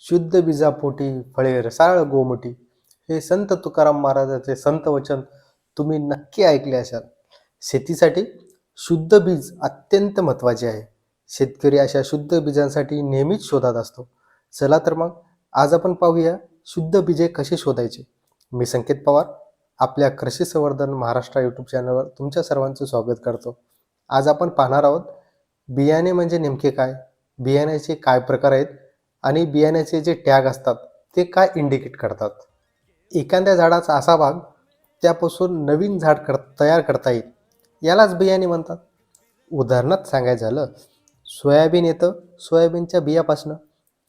शुद्ध बीजापोटी फळे रसाळ गोमटी हे संत तुकाराम महाराजाचे संत वचन तुम्ही नक्की ऐकले असाल. शेतीसाठी शुद्ध बीज अत्यंत महत्त्वाचे आहे. शेतकरी अशा शुद्ध बीजांसाठी नेहमीच शोधात असतो. चला तर मग आज आपण पाहूया शुद्ध बीजे कसे शोधायचे. मी संकेत पवार आपल्या कृषी संवर्धन महाराष्ट्र यूट्यूब चॅनलवर तुमच्या सर्वांचं स्वागत करतो. आज आपण पाहणार आहोत बियाणे म्हणजे नेमके काय? बियाण्याचे काय प्रकार आहेत? आणि बियाण्याचे जे टॅग असतात ते काय इंडिकेट करतात? एखाद्या झाडाचा असा भाग त्यापासून नवीन झाड कर तयार करता येईल. यालाच बियाणे म्हणतात. उदाहरणात सांगायचं झालं सोयाबीन येतं सोयाबीनच्या बियापासनं.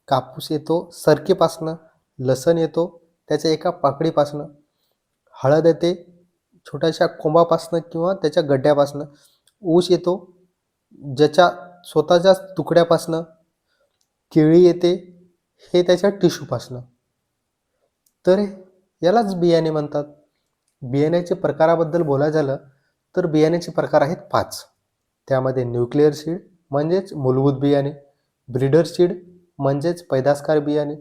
कापूस येतो सरकीपासनं. लसण येतो त्याच्या एका पाकळीपासनं. हळद येते छोट्याशा कोंबापासनं किंवा त्याच्या गड्ड्यापासनं. ऊस येतो ज्याच्या स्वतःच्या तुकड्यापासनं. केळी येते हे त्याच्या टिश्यूपासनं. तर यालाच बियाणे म्हणतात. बियाण्याचे प्रकाराबद्दल बोलायचं झालं तर बियाण्याचे प्रकार आहेत पाच. त्यामध्ये न्यूक्लिअर सीड म्हणजेच मूलभूत बियाणे ब्रीडर सीड म्हणजेच पैदासकार बियाणे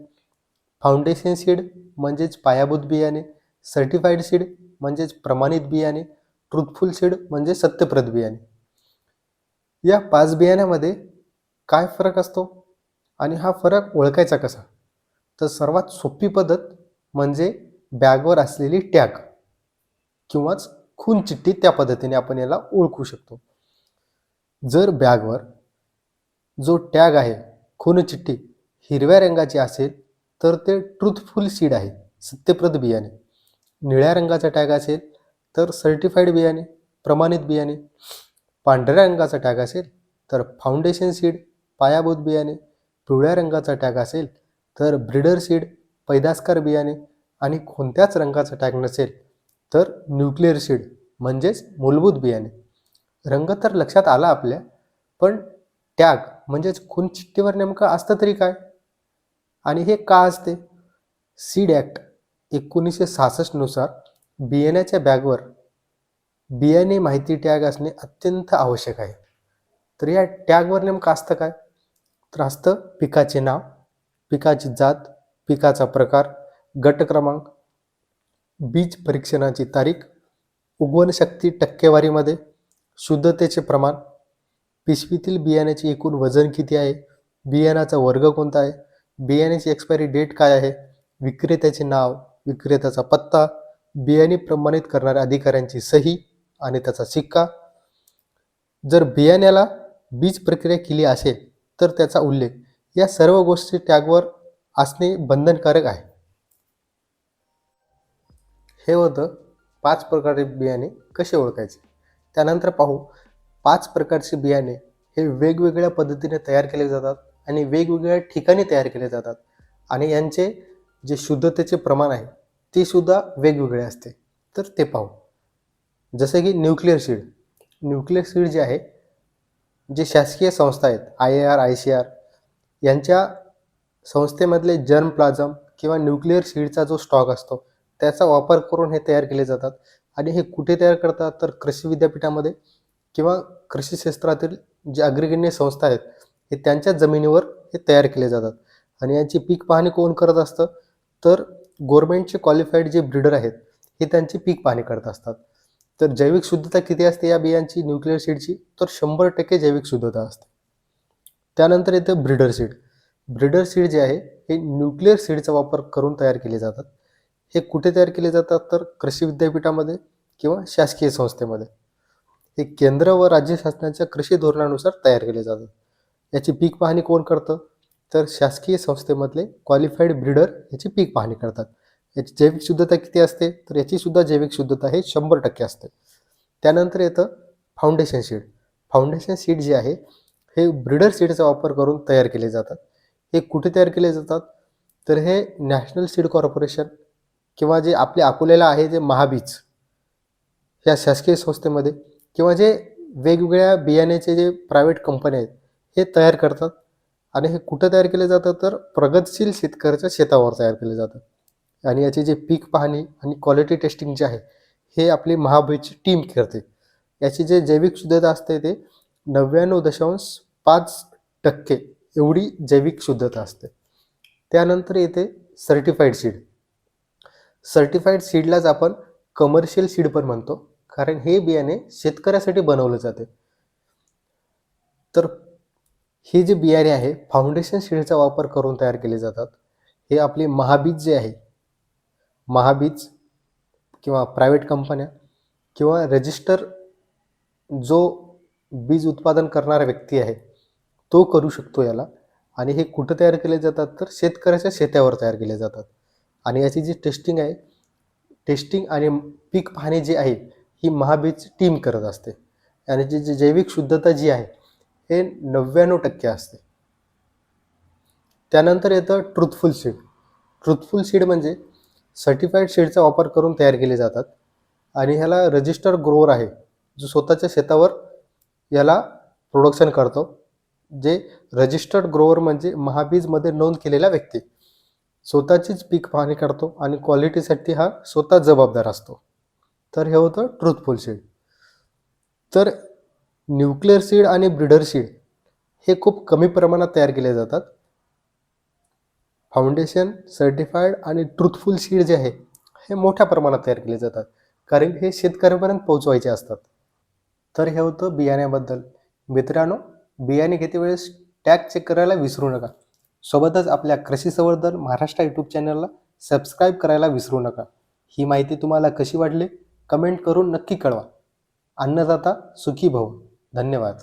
फाउंडेशन सीड म्हणजेच पायाभूत बियाणे सर्टिफाईड सीड म्हणजेच प्रमाणित बियाणे ट्रुथफुल सीड म्हणजे सत्यप्रद बियाणे. या पाच बियाण्यामध्ये काय फरक असतो? आणि हा फरक ओळखायचा कसा? तर सर्वात सोपी पद्धत म्हणजे बॅगवर असलेली टॅग किंवाच खून चिठ्ठी त्या पद्धतीने आपण याला ओळखू शकतो. जर बॅगवर जो टॅग आहे खून चिठ्ठी हिरव्या रंगाची असेल तर ते ट्रुथफुल सीड आहे सत्यप्रद बियाणे. निळ्या रंगाचा टॅग असेल तर सर्टिफाईड बियाणे प्रमाणित बियाणे. पांढऱ्या रंगाचा टॅग असेल तर फाउंडेशन सीड पायाभूत बियाणे. पिवळ्या रंगाचा टॅग असेल तर ब्रिडर सीड पैदासकार बियाणे आणि कोणत्याच रंगाचा टॅग नसेल तर न्यूक्लिअर सीड म्हणजेच मूलभूत बियाणे. रंग तर लक्षात आला आपल्या पण टॅग म्हणजेच खून चिठ्ठीवर नेमकं असतं तरी काय? आणि हे का असते? सीड ॲक्ट एकोणीसशे सहासष्टनुसार बियाण्याच्या बॅगवर बियाणे माहिती टॅग असणे अत्यंत आवश्यक आहे. तर या टॅगवर नेमकं असतं काय? तर असतं पिकाचे नाव पिकाची जात पिकाचा प्रकार गट क्रमांक बीज परीक्षणाची तारीख उगवणशक्ती टक्केवारीमध्ये शुद्धतेचे प्रमाण पिशवीतील बियाण्याचे एकूण वजन किती आहे बियाण्याचा वर्ग कोणता आहे बियाण्याची एक्सपायरी डेट काय आहे विक्रेत्याचे नाव विक्रेत्याचा पत्ता बियाणे प्रमाणित करणाऱ्या अधिकाऱ्यांची सही आणि त्याचा शिक्का. जर बियाण्याला बीज प्रक्रिया केली असेल तर त्याचा उल्लेख. या सर्व गोष्टी टॅगवर असणे बंधनकारक आहे. हे होतं पाच प्रकारचे बियाणे कसे ओळखायचे? त्यानंतर पाहू. पाच प्रकारचे बियाणे हे वेगवेगळ्या पद्धतीने तयार केले जातात आणि वेगवेगळ्या ठिकाणी तयार केले जातात. आणि यांचे जे शुद्धतेचे प्रमाण आहे ते सुद्धा वेगवेगळे असते. तर ते पाहू. जसे की न्यूक्लिअर सीड. न्यूक्लिअर सीड जे आहे जे शासकीय संस्था आहेत I A R I C R यांच्या संस्थेमधले जर्म प्लाझम किंवा न्यूक्लिअर सीडचा जो स्टॉक असतो त्याचा वापर करून हे तयार केले जातात. आणि हे कुठे तयार करतात? तर कृषी विद्यापीठामध्ये किंवा कृषी क्षेत्रातील जे अग्रगण्य संस्था आहेत हे त्यांच्या जमिनीवर हे तयार केले जातात. आणि यांची पीक पाहणी कोण करत असतं? तर गव्हर्मेंटचे क्वालिफाईड जे ब्रीडर आहेत हे त्यांची पीक पाहणी करत असतात. तर जैविक शुद्धता किती असते या बियांची? न्यूक्लिअर सीडची तर शंभर टक्के जैविक शुद्धता असते. त्यानंतर येतं ब्रीडर सीड ब्रीडर सीड जे आहे हे न्यूक्लिअर सीडचा वापर करून तयार केले जातात. हे कुठे तयार केले जातात? तर कृषी विद्यापीठामध्ये किंवा शासकीय संस्थेमध्ये. हे केंद्र व राज्य शासनाच्या कृषी धोरणानुसार तयार केले जातात. याची पीक पाहणी कोण करतं? तर शासकीय संस्थेमधले क्वालिफाईड ब्रीडर याची पीक पाहणी करतात. याची जैविक शुद्धता किती असते? तर याची सुद्धा जैविक शुद्धता हे शंभर टक्के असते. त्यानंतर येतं फाउंडेशन सीड फाउंडेशन सीड जे आहे हे ब्रीडर सीडचा वापर करून तयार केले जातात. हे कुठे तयार केले जातात? तर हे नॅशनल सीड कॉर्पोरेशन किंवा जे आपल्या अकोल्याला आहे जे महाबीज या शासकीय संस्थेमध्ये किंवा जे वेगवेगळ्या बियाण्याचे जे प्रायव्हेट कंपन्या आहेत हे तयार करतात. आणि हे कुठं तयार केले जातं तर प्रगतशील शेतकऱ्याच्या शेतावर तयार केले जातं आणि याचे जे पीक पाहणी आणि क्वालिटी टेस्टिंग जे आहे हे आपली महाबीजची टीम करते. याची जे जैविक शुद्धता असते ते नव्याण्णव दशांश पाच टक्के एवढी जैविक शुद्धता असते. त्यानंतर येते सर्टिफाईड सीड सर्टिफाईड सीडलाच आपण कमर्शियल सीड पण म्हणतो कारण हे बियाणे शेतकऱ्यासाठी बनवलं जाते. तर हे जे बियाणे आहे फाउंडेशन सीडचा वापर करून तयार केले जातात. हे आपले महाबीज जे आहे महाबीज किंवा प्रायव्हेट कंपन्या किंवा रजिस्टर जो बीज उत्पादन करणारा व्यक्ती आहे तो करू शकतो याला. आणि हे कुठं तयार केले जातात? तर शेतकऱ्याच्या शेत्यावर तयार केले जातात. आणि याची जी टेस्टिंग आहे टेस्टिंग आणि पीक पाहणी जी आहे ही महाबीज टीम करत असते. आणि जी जी जैविक शुद्धता जी आहे हे नव्याण्णव टक्के असते. त्यानंतर येतं ट्रुथफुल सीड ट्रुथफुल सीड म्हणजे सर्टिफाईड शेडचा वापर करून तयार केले जातात. आणि ह्याला रजिस्टर ग्रोवर आहे जो स्वतःच्या शेतावर याला प्रोडक्शन करतो जे रजिस्टर्ड ग्रोवर म्हणजे महाबीजमध्ये नोंद केलेला व्यक्ती. स्वतःचीच पीक पाहणी करतो आणि क्वालिटीसाठी हा स्वतः जबाबदार असतो. तर हे होतं ट्रुथफुल सीड तर न्यूक्लिअर सीड आणि ब्रिडर सीड हे खूप कमी प्रमाणात तयार केले जातात. फाउंडेशन सर्टिफाईड आणि ट्रुथफुल सीड जे आहे हे मोठ्या प्रमाणात तयार केले जातात. कारण हे शेतकऱ्यापर्यंत पोहोचवायचे असतात. तर हे होतं बियाण्याबद्दल. मित्रांनो बियाणे घेते वेळेस टॅग चेक करायला विसरू नका. सोबतच आपल्या कृषी संवर्धन महाराष्ट्र यूट्यूब चॅनलला सबस्क्राईब करायला विसरू नका. ही माहिती तुम्हाला कशी वाटली? कमेंट करून नक्की कळवा. अन्नदाता सुखी भाऊ धन्यवाद.